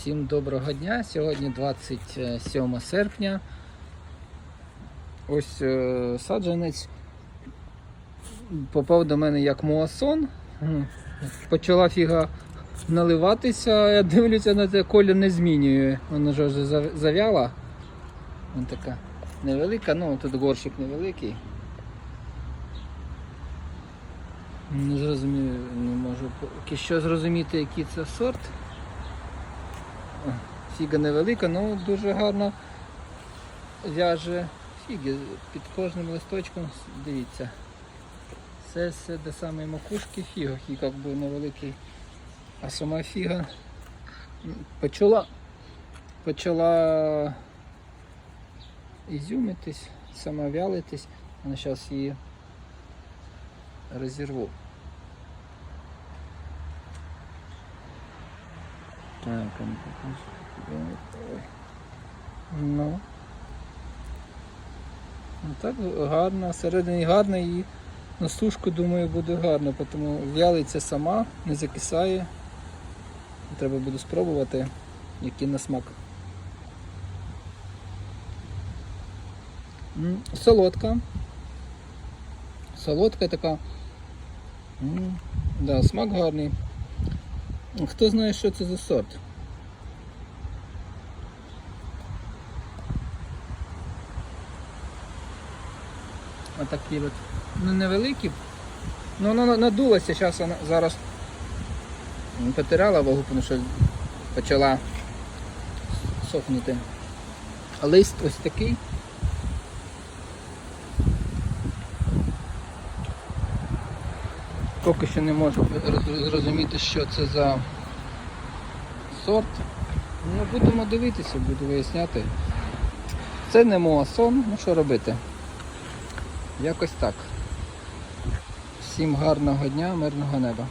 Всім доброго дня. Сьогодні 27 серпня. Ось е, саджанець попав до мене як муасон. Почала фіга наливатися, я дивлюся на це, колір не змінює. Вона вже зав'яла. Вона така невелика, ну тут горщик невеликий. Не зрозумію, не можу поки що зрозуміти, який це сорт. Фіга невелика, але дуже гарно в'яже фіги під кожним листочком. Дивіться. Це все до самої макушки фіга, фіг якби невеликий. А сама фіга почала почала ізюмитись, сама вялитись, а зараз її розірву. Так, а покажи. Ой. Ну. Ну так гарно, всередині гарно і на сушку, думаю, буде гарно, тому в'ялиться сама, не закисає. Треба буде спробувати, який на смак. Солодка. Солодка така. Да, смак гарний. Хто знає, що це за сорт? Отакі от. Ну невеликі. Ну вона надулася, зараз вона зараз потеряла вагу, тому що почала сохнути. Лист ось такий. Поки що не можу роз- зрозуміти, що це за сорт. Ну, будемо дивитися, буду виясняти. Це не моасон, ну що робити? Якось так. Всім гарного дня, мирного неба.